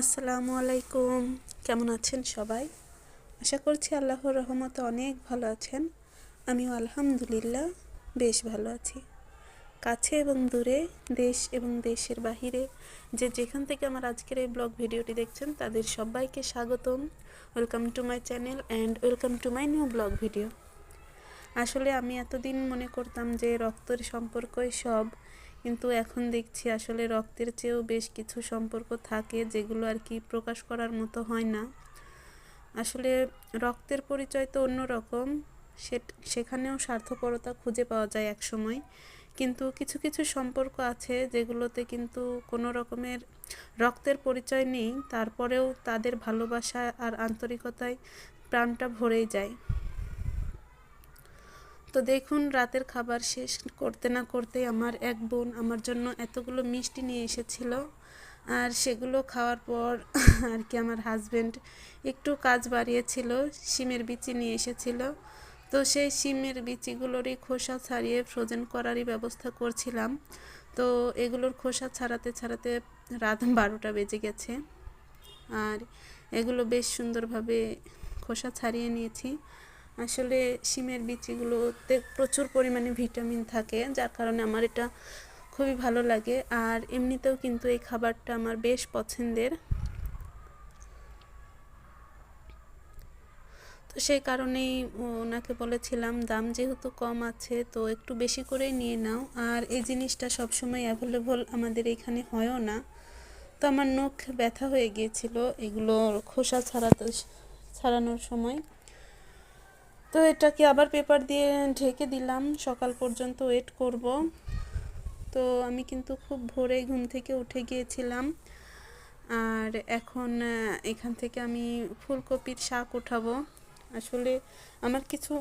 আসসালামু আলাইকুম। কেমন আছেন সবাই? আশা করছি আল্লাহর রহমতে অনেক ভালো আছেন। আমিও আলহামদুলিল্লাহ বেশ ভালো আছি। কাছে এবং দূরে, দেশ এবং দেশের বাহিরে যে যেখান থেকে আমার আজকের এই ব্লগ ভিডিওটি দেখছেন, তাদের সবাইকে স্বাগতম। Welcome to my channel and welcome to my new blog video. আসলে আমি এতদিন মনে করতাম যে রক্তের সম্পর্কই সব। কিন্তু এখন দেখছি আসলে রক্তের চেয়েও বেশ কিছু সম্পর্ক থাকে যেগুলো আর কি প্রকাশ করার মতো হয় না। আসলে রক্তের পরিচয় তো অন্যরকম সে সেখানেও স্বার্থপরতা খুঁজে পাওয়া যায় এক সময় কিন্তু কিছু কিছু সম্পর্ক আছে যেগুলোতে কিন্তু কোনো রকমের রক্তের পরিচয় নেই, তারপরেও তাদের ভালোবাসা আর আন্তরিকতায় প্রাণটা ভরেই যায়। তো দেখুন, রাতের খাবার শেষ করতে না করতেই আমার এক বোন আমার জন্য এতগুলো মিষ্টি নিয়ে এসেছিল। আর সেগুলো খাওয়ার পর আর কি আমার হাজব্যান্ড একটু কাজ বাড়িয়েছিল, শিমের বিচি নিয়ে এসেছিল। তো সেই শিমের বিচিগুলোরই খোসা ছাড়িয়ে ফ্রোজেন করারই ব্যবস্থা করছিলাম। তো এগুলোর খোসা ছাড়াতে ছাড়াতে রাত বারোটা বেজে গেছে। আর এগুলো বেশ সুন্দরভাবে খোসা ছাড়িয়ে নিয়েছি। আসলে শিমের বিচিগুলোতে প্রচুর পরিমাণে ভিটামিন থাকে, যার কারণে আমার এটা খুবই ভালো লাগে। আর এমনিতেও কিন্তু এই খাবারটা আমার বেশ পছন্দের। তো সেই কারণেই ওনাকে বলেছিলাম, দাম যেহেতু কম আছে, তো একটু বেশি করেই নিয়ে নাও। আর এই জিনিসটা সবসময় অ্যাভেলেবল আমাদের এখানে হয়ও না। তো আমার নখ ব্যথা হয়ে গিয়েছিল, এগুলো খোসা ছাড়াতে, ছাড়ানোর সময়। তো এটাকে আবার পেপার দিয়ে ঢেকে দিলাম। সকাল পর্যন্ত ওয়েট করব। তো আমি কিন্তু খুব ভোরে ঘুম থেকে উঠে গিয়েছিলাম। আর এখন এখান থেকে আমি ফুলকপির শাক উঠাবো। আসলে আমার কিছু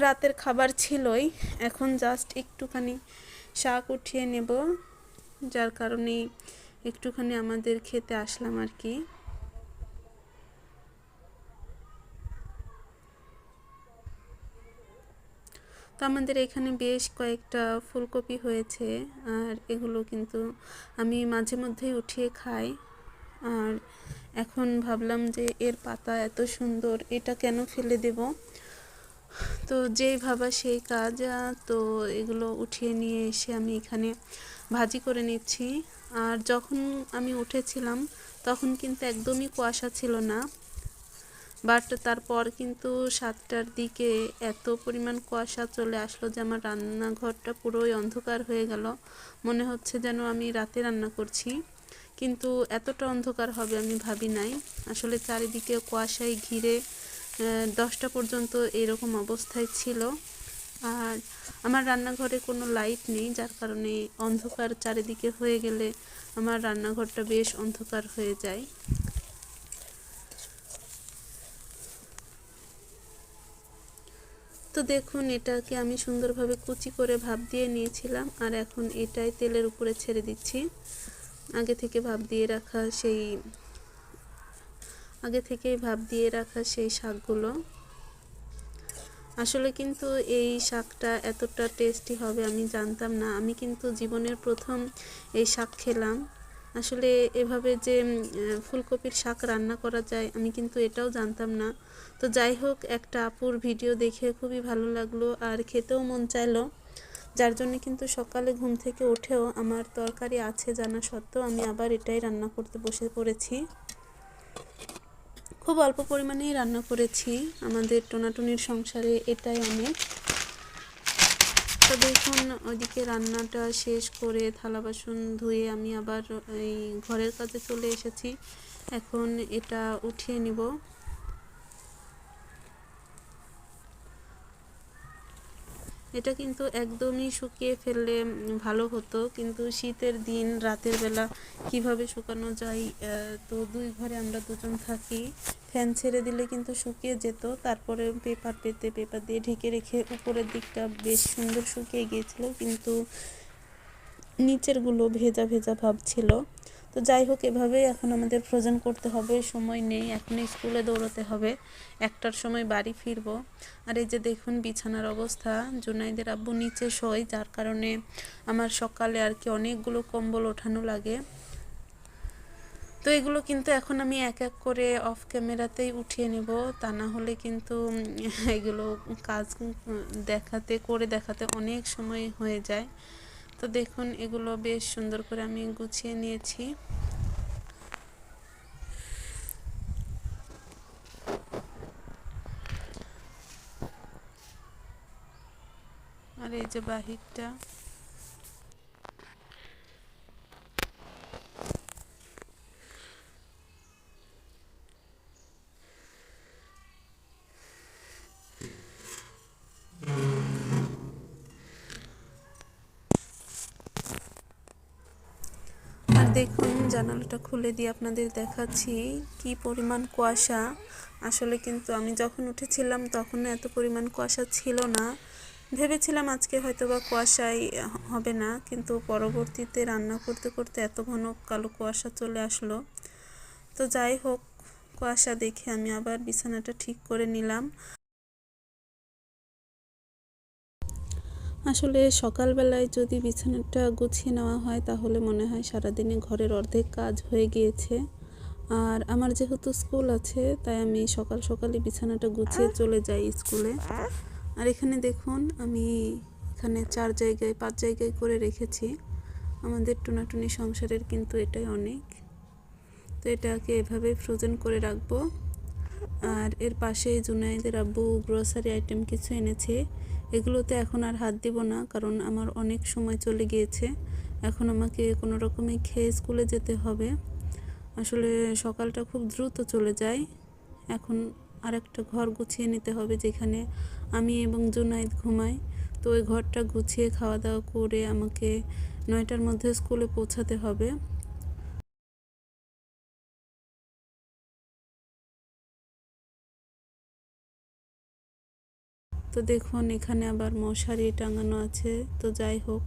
রাতের খাবার ছিলই। এখন জাস্ট একটুখানি শাক উঠিয়ে নেব। যার কারণে একটুখানি আমাদের খেতে আসলাম আর কি। তো আমাদের এখানে বেশ কয়েকটা ফুলকপি হয়েছে, আর এগুলো কিন্তু আমি মাঝে মধ্যেই উঠিয়ে খাই। আর এখন ভাবলাম যে এর পাতা এত সুন্দর, এটা কেন ফেলে দেব? তো যেই ভাবা সেই কাজ তো এগুলো উঠিয়ে নিয়ে এসে আমি এখানে ভাজি করে নিচ্ছি। আর যখন আমি উঠেছিলাম, তখন কিন্তু একদমই কুয়াশা ছিল না। বাট তারপর কিন্তু সাতটার দিকে এত পরিমাণ কুয়াশা চলে আসলো যে আমার রান্নাঘরটা পুরোই অন্ধকার হয়ে গেল। মনে হচ্ছে যেন আমি রাতে রান্না করছি। কিন্তু এতটা অন্ধকার হবে আমি ভাবি নাই। আসলে চারিদিকে কুয়াশায় ঘিরে দশটা পর্যন্ত এরকম অবস্থায় ছিল। আর আমার রান্নাঘরে কোনো লাইট নেই, যার কারণে অন্ধকার চারিদিকে হয়ে গেলে আমার রান্নাঘরটা বেশ অন্ধকার হয়ে যায়। তো দেখুন, এটাকে আমি সুন্দরভাবে কুচি করে ভাব দিয়ে নিয়েছিলাম আর এখন এটাই তেলের উপরে ছেড়ে দিচ্ছি। আগে থেকে ভাব দিয়ে রাখা সেই, আগে থেকেই ভাব দিয়ে রাখা সেই শাকগুলো। আসলে কিন্তু এই শাকটা এতটা টেস্টি হবে আমি জানতাম না। আমি কিন্তু জীবনের প্রথম এই শাক খেলাম। আসলে এভাবে যে ফুলকপির শাক রান্না করা যায়, আমি কিন্তু এটাও জানতাম না। তো যাই হোক, একটা আপুর ভিডিও দেখে খুবই ভালো লাগল আর খেতেও মন চাইলো। যার জন্য কিন্তু সকালে ঘুম থেকে উঠেও আমার তরকারি আছে জানা সত্ত্বেও আমি আবার এটাই রান্না করতে বসে পড়েছি। খুব অল্প পরিমাণেই রান্না করেছি। আমাদের টোনাটুনির সংসারে এটাই অনেক। তো দেখুন, ওইদিকে রান্নাটা শেষ করে থালা বাসন ধুয়ে আমি আবার এই ঘরের কাছে চলে এসেছি। এখন এটা উঠিয়ে নিব। এটা কিন্তু একদমই শুকিয়ে ফেললে ভালো হতো। কিন্তু শীতের দিন, রাতের বেলা কীভাবে শুকানো যায় তো দুই ঘরে আমরা দুজন থাকি। ফ্যান ছেড়ে দিলে কিন্তু শুকিয়ে যেত। তারপরে পেপার পেতে, পেপার দিয়ে ঢেকে রেখে উপরের দিকটা বেশ সুন্দর শুকিয়ে গিয়েছিল। কিন্তু নিচেরগুলো ভেজা ভেজা ভাব ছিল। তো যাই হোক, এভাবেই এখন আমাদের ফ্রোজেন করতে হবে, সময় নেই এখন স্কুলে দৌড়াতে হবে, একটার সময় বাড়ি ফিরব। আর এই যে দেখুন বিছানার অবস্থা, জুনাইদের আব্বু নিচে শোয়, যার কারণে আমার সকালে আর কি অনেকগুলো কম্বল ওঠানো লাগে। তো এগুলো কিন্তু এখন আমি এক এক করে অফ ক্যামেরাতেই উঠিয়ে নেব, তা না হলে কিন্তু এগুলো কাজ দেখাতে, করে দেখাতে অনেক সময় হয়ে যায়। তো দেখুন এগুলো বেশ সুন্দর করে আমি গুছিয়ে নিয়েছি। আর এই যে বাহিরটা। জানালাটা খুলে দিয়ে আপনাদের দেখাচ্ছি কি পরিমাণ কুয়াশা। আসলে কিন্তু আমি যখন উঠেছিলাম তখন এত পরিমাণ কুয়াশা ছিল না। ভেবেছিলাম আজকে হয়তো বা কুয়াশাই হবে না, কিন্তু পরবর্তীতে রান্না করতে করতে এত ঘন কালো কুয়াশা চলে আসলো। তো যাই হোক, কুয়াশা দেখে আমি আবার বিছানাটা ঠিক করে নিলাম। আসলে সকালবেলায় যদি বিছানাটা গুছিয়ে নেওয়া হয়, তাহলে মনে হয় সারাদিনে ঘরের অর্ধেক কাজ হয়ে গিয়েছে। আর আমার যেহেতু স্কুল আছে, তাই আমি সকাল সকালে বিছানাটা গুছিয়ে চলে যাই স্কুলে। আর এখানে দেখুন, আমি এখানে চার জায়গায়, পাঁচ জায়গায় করে রেখেছি। আমাদের টুনাটুনি সংসারের কিন্তু এটাই অনেক। তো এটাকে এভাবে ফ্রোজেন করে রাখব। আর এর পাশে জুনাইদের আব্বু গ্রোসারি আইটেম কিছু এনেছে। এগুলোতে এখন আর হাত দিব না, কারণ আমার অনেক সময় চলে গিয়েছে। এখন আমাকে কোনো রকমে খেয়ে স্কুলে যেতে হবে। আসলে সকালটা খুব দ্রুত চলে যায়। এখন আর একটা ঘর গুছিয়ে নিতে হবে যেখানে আমি এবং জুনাইদ ঘুমাই। তো ওই ঘরটা গুছিয়ে খাওয়া দাওয়া করে আমাকে নয়টার মধ্যে স্কুলে পৌঁছাতে হবে। তো দেখুন, এখানে আবার মশারি টাঙানো আছে। তো যাই হোক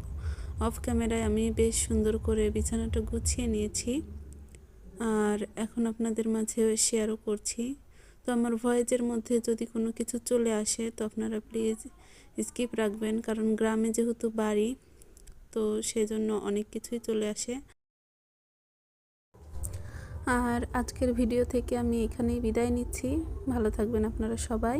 অফ ক্যামেরায় আমি বেশ সুন্দর করে বিছানাটা গুছিয়ে নিয়েছি। আর এখন আপনাদের মাঝে শেয়ারও করছি। তো আমার ভয়েজের মধ্যে যদি কোনো কিছু চলে আসে, তো আপনারা প্লিজ স্কিপ রাখবেন। কারণ গ্রামে যেহেতু বাড়ি, তো সেজন্য অনেক কিছুই চলে আসে। আর আজকের ভিডিও থেকে আমি এখানেই বিদায় নিচ্ছি। ভালো থাকবেন আপনারা সবাই।